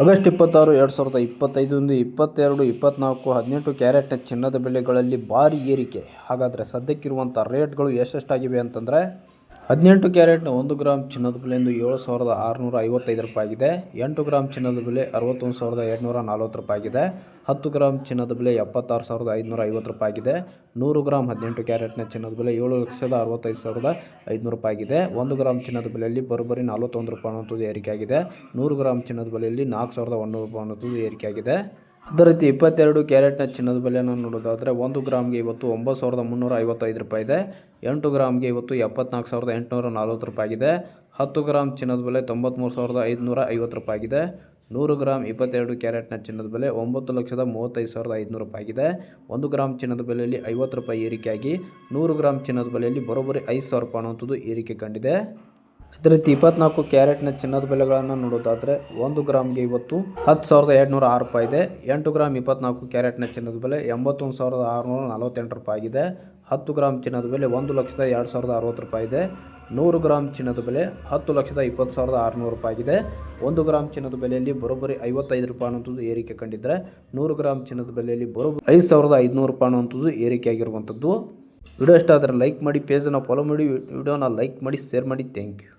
August ಇಪ್ಪತ್ತಾರು, ಎರಡು ಸಾವಿರದ ಇಪ್ಪತ್ತೈದರಿಂದ ಇಪ್ಪತ್ತೆರಡು ಇಪ್ಪತ್ತ್ನಾಲ್ಕು ಹದಿನೆಂಟು ಕ್ಯಾರೆಟ್ನ ಚಿನ್ನದ ಬೆಲೆಗಳಲ್ಲಿ ಭಾರಿ ಏರಿಕೆ. ಹಾಗಾದರೆ ಸದ್ಯಕ್ಕಿರುವಂಥ ರೇಟ್ಗಳು ಎಷ್ಟೆಷ್ಟಾಗಿವೆ ಅಂತಂದರೆ ಹದಿನೆಂಟು ಕ್ಯಾರೆಟ್ನ ಒಂದು ಗ್ರಾಮ್ ಚಿನ್ನದ ಬೆಲೆ ಇಂದು ಏಳು ಸಾವಿರದ ಆರುನೂರ ಐವತ್ತೈದು ರೂಪಾಯಿ ಆಗಿದೆ ಎಂಟು ಗ್ರಾಮ್ ಚಿನ್ನದ ಬೆಲೆ ಅರವತ್ತೊಂದು ಸಾವಿರದ ಎರಡುನೂರ ನಲ್ವತ್ತು ರೂಪಾಯಿ ಆಗಿದೆ ಹತ್ತು ಗ್ರಾಮ್ ಚಿನ್ನದ ಬೆಲೆ ಎಪ್ಪತ್ತಾರು ಸಾವಿರದ ಐದುನೂರ ಐವತ್ತು ರೂಪಾಯಿ ಆಗಿದೆ ನೂರು ಗ್ರಾಮ್ ಹದಿನೆಂಟು ಕ್ಯಾರೆಟ್ನ ಚಿನ್ನದ ಬೆಲೆ ಏಳು ಲಕ್ಷದ ಅರವತ್ತೈದು ಸಾವಿರದ ಐದುನೂರು ರೂಪಾಯಿ ಆಗಿದೆ ಒಂದು ಗ್ರಾಮ್ ಚಿನ್ನದ ಬೆಲೆಯಲ್ಲಿ ಬರೋಬ್ಬರಿ ನಲವತ್ತೊಂದು ರೂಪಾಯಿ ಅನ್ನುವಂಥದ್ದು ಏರಿಕೆಯಾಗಿದೆ. ನೂರು ಗ್ರಾಮ್ ಚಿನ್ನದ ಬೆಲೆಯಲ್ಲಿ ನಾಲ್ಕು ಸಾವಿರದ ಒಂದೂರು ರೂಪಾಯಿ ಅನ್ನೋದು ಏರಿಕೆಯಾಗಿದೆ. ಅದೇ ರೀತಿ ಇಪ್ಪತ್ತೆರಡು ಕ್ಯಾರೆಟ್ನ ಚಿನ್ನದ ಬೆಲೆಯನ್ನು ನೋಡೋದಾದರೆ ಒಂದು ಗ್ರಾಮ್ಗೆ ಇವತ್ತು ಒಂಬತ್ತು ಸಾವಿರದ ಮುನ್ನೂರ ಐವತ್ತೈದು ರೂಪಾಯಿ ಇದೆ. ಎಂಟು ಗ್ರಾಮ್ಗೆ ಇವತ್ತು ಎಪ್ಪತ್ನಾಲ್ಕು ಸಾವಿರದ ಎಂಟುನೂರ ನಲ್ವತ್ತು ರೂಪಾಯಿ ಆಗಿದೆ. ಹತ್ತು ಗ್ರಾಮ್ ಚಿನ್ನದ ಬೆಲೆ ತೊಂಬತ್ತ್ಮೂರು ಸಾವಿರದ ಐದುನೂರ ಐವತ್ತು ರೂಪಾಯಿ ಆಗಿದೆ. ನೂರು ಗ್ರಾಮ್ ಇಪ್ಪತ್ತೆರಡು ಕ್ಯಾರೆಟ್ನ ಚಿನ್ನದ ಬೆಲೆ ಒಂಬತ್ತು ಲಕ್ಷದ ಮೂವತ್ತೈದು ಸಾವಿರದ ಐದುನೂರು ರೂಪಾಯಿ ಆಗಿದೆ. ಒಂದು ಗ್ರಾಮ್ ಚಿನ್ನದ ಬೆಲೆಯಲ್ಲಿ ಐವತ್ತು ರೂಪಾಯಿ ಏರಿಕೆಯಾಗಿ ನೂರು ಗ್ರಾಮ್ ಚಿನ್ನದ ಬೆಲೆಯಲ್ಲಿ ಬರೋಬ್ಬರಿ ಐದು ಸಾವಿರ ರೂಪಾಯಿ ಅನ್ನುವಂಥದ್ದು ಏರಿಕೆ ಕಂಡಿದೆ. ಅದೇ ರೀತಿ ಇಪ್ಪತ್ನಾಲ್ಕು ಕ್ಯಾರೆಟ್ನ ಚಿನ್ನದ ಬೆಲೆಗಳನ್ನು ನೋಡೋದಾದರೆ ಒಂದು ಗ್ರಾಮ್ಗೆ ಇವತ್ತು ಹತ್ತು ಸಾವಿರದ ಎರಡುನೂರ ಆರು ರೂಪಾಯಿ ಇದೆ. ಎಂಟು ಗ್ರಾಮ್ ಇಪ್ಪತ್ನಾಲ್ಕು ಕ್ಯಾರೆಟ್ನ ಚಿನ್ನದ ಬೆಲೆ ಎಂಬತ್ತೊಂದು ಸಾವಿರದ ಆರುನೂರ ನಲವತ್ತೆಂಟು ರೂಪಾಯಿ ಆಗಿದೆ. ಹತ್ತು ಗ್ರಾಮ್ ಚಿನ್ನದ ಬೆಲೆ ಒಂದು ಲಕ್ಷದ ಎರಡು ಸಾವಿರದ ಅರವತ್ತು ರೂಪಾಯಿ ಇದೆ. ನೂರು ಗ್ರಾಮ್ ಚಿನ್ನದ ಬೆಲೆ ಹತ್ತು ಲಕ್ಷದ ಇಪ್ಪತ್ತು ಸಾವಿರದ ಆರುನೂರು ರೂಪಾಯಿ ಆಗಿದೆ. ಒಂದು ಗ್ರಾಮ್ ಚಿನ್ನದ ಬೆಲೆಯಲ್ಲಿ ಬರೋಬ್ಬರಿ ಐವತ್ತೈದು ರೂಪಾಯಿ ಅನ್ನೋಂಥದ್ದು ಏರಿಕೆ ಕಂಡಿದ್ದರೆ ನೂರು ಗ್ರಾಮ್ ಚಿನ್ನದ ಬೆಲೆಯಲ್ಲಿ ಬರೋಬ್ಬರಿ ಐದು ಸಾವಿರದ ಐದುನೂರು ರೂಪಾಯಿ ಅನ್ನುವಂಥದ್ದು ಏರಿಕೆ ಆಗಿರುವಂಥದ್ದು. ವಿಡಿಯೋ ಇಷ್ಟ ಆದರೆ ಲೈಕ್ ಮಾಡಿ, ಪೇಜನ್ನು ಫಾಲೋ ಮಾಡಿ, ವಿಡಿಯೋನ ಲೈಕ್ ಮಾಡಿ ಶೇರ್ ಮಾಡಿ. Thank you